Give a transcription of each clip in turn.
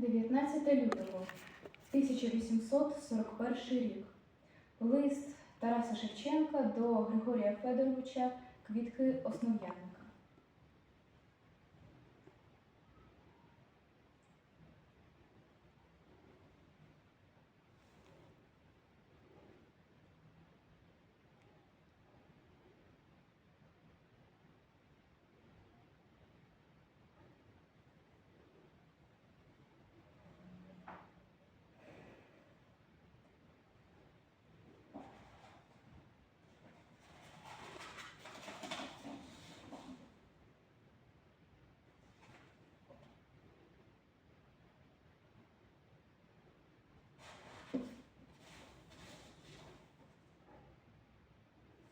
19 лютого 1841 рік. Лист Тараса Шевченка до Григорія Федоровича Квітки Основ'яника.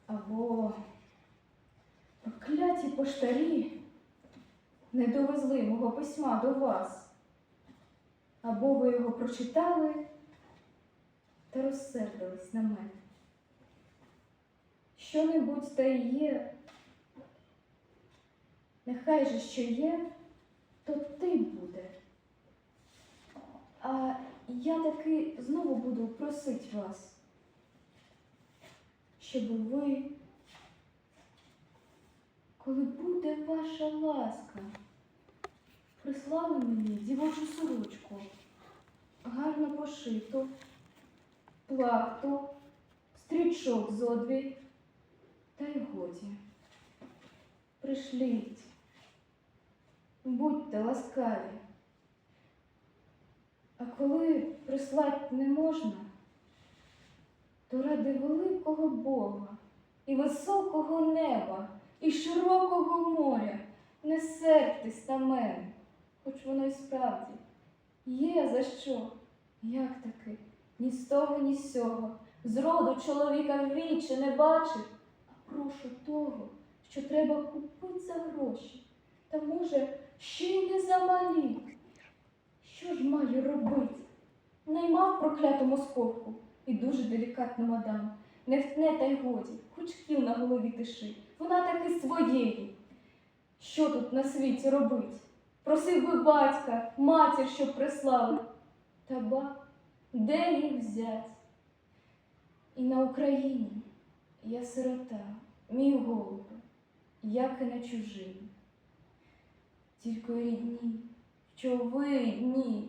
Або прокляті поштарі не довезли мого письма до вас. Або ви його прочитали та розсердились на мене. Що-небудь та й є. Нехай же що є, то ти буде. А я таки знову буду просить вас, щоб ви, коли буде ваша ласка, прислали мені дівочу сорочку, гарно пошиту, плахту, стрічок зо дві, та й годі. Пришліть, будьте ласкаві. А коли прислать не можна, то ради великого Бога і високого неба, і широкого моря не сердьтесь на мене, хоч воно й справді є за що. Як таки, ні з того, ні з сього, зроду чоловіка в вічі не бачив, а прошу того, що треба купити за гроші, та може, ще й не замалі. Що ж маю робити? Наймав прокляту московку і дуже делікатну мадам. Не втне та й годі, хоч кіл на голові тиши. Вона таки своєї. Що тут на світі робить? Просив би батька, матір, щоб прислали. Та ба, де їх взять? І на Україні я сирота, мій голубе, як і на чужині. Тільки рідні, що ви ні,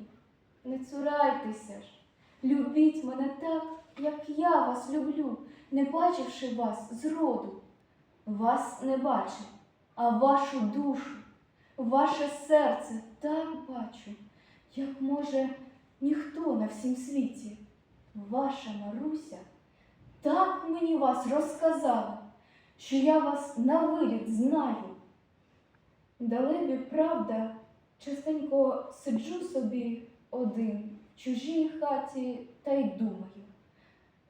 не цурайтеся ж, любіть мене так, як я вас люблю, не бачивши вас зроду. Вас не бачив, а вашу душу, ваше серце так бачу, як може ніхто на всім світі. Ваша Маруся так мені вас розказала, що я вас на виліт знаю. Далебі, правда, частенько сиджу собі один чужій хаті та й думаю.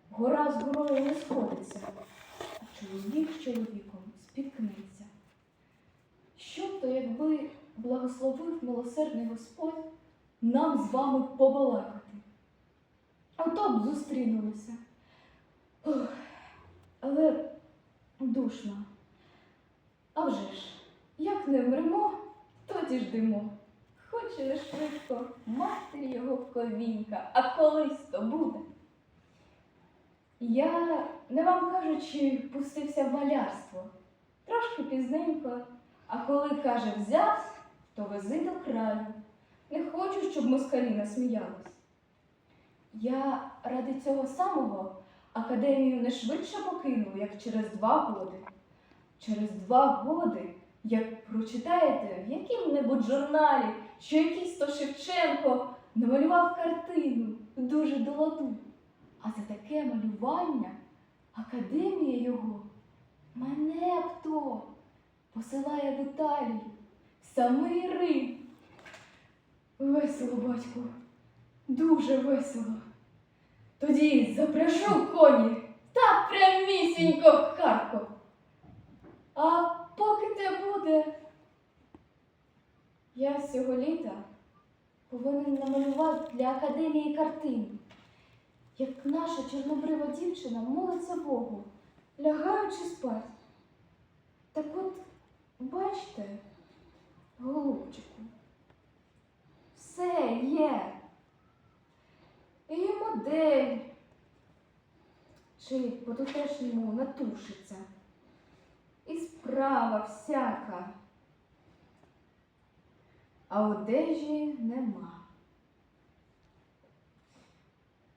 Гора з горою не сходиться, а чоловік з чоловіком спіткнеться. Що то, якби благословив милосердний Господь нам з вами побалакати? Ото б зустрінулися. Ох, але душно. А вже ж, як не вмремо, тоді ждемо. Хоч і не швидко, матері його ковінька, а колись то буде. Я, не вам кажучи, пустився в малярство. Трошки пізненько, а коли каже взяв, то вези до краю. Не хочу, щоб москалі насміялись. Я ради цього самого академію не швидше покинув, як через два годи. Через два годи, як прочитаєте в яким-небудь журналі, що якийсь то Шевченко намалював картину дуже до ладу. А за таке малювання академія його мене б то посилає в Італію, в самий Рим. Весело, батьку, дуже весело. Тоді запряжу коні та прямісінько в Харков. А поки те буде, я з цього літа повинен намалювати для академії картину, як наша чорнобрива дівчина молиться Богу, лягаючи спать. Так от, бачите, голубчику, все є. І модель, чи по-тутешньому натушиться, і справа всяка. А одежі нема.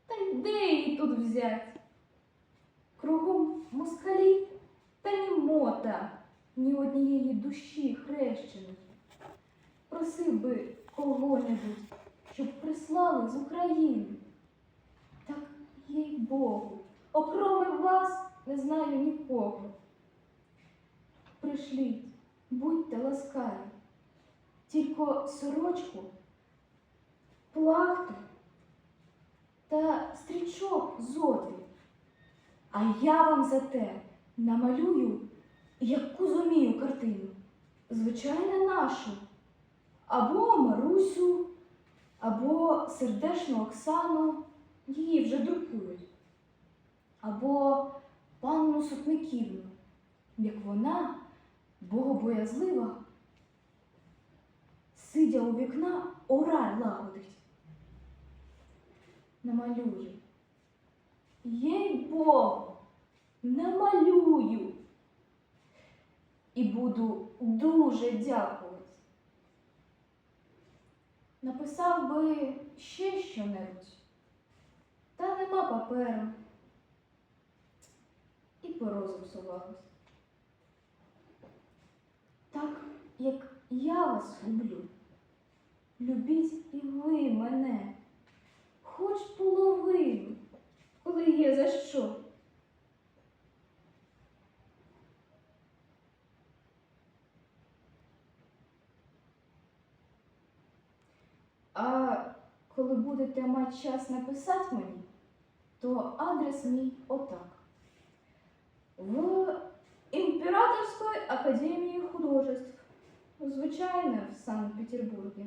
Та й де її тут взять? Кругом москалі та ні мота, ні однієї душі хрещеної. Просив би кого-небудь, щоб прислали з України. Так, їй Богу, окроме вас не знаю нікого. Пришліть, будьте ласкаві, тільки сорочку, плахту та стрічок зодрі. А я вам за те намалюю, яку зумію картину. Звичайно, нашу. Або Марусю, або сердешну Оксану, її вже друкують. Або панну Сотниківну, як вона, богобоязлива, сидя у вікна, ораль лагодить. Намалюю. Їй Богу, намалюю. І буду дуже дякувати. Написав би ще що-небудь, та нема паперу. І перо зіпсувалось. Так, як я вас люблю, любіть і ви мене, хоч половину, коли є за що. А коли будете мати час написати мені, то адрес мій отак. В Імператорської академії художеств, звичайно, в Санкт-Петербургі,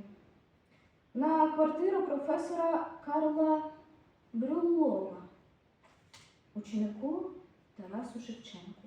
на квартиру професора Карла Брюллова, ученику Тарасу Шевченку.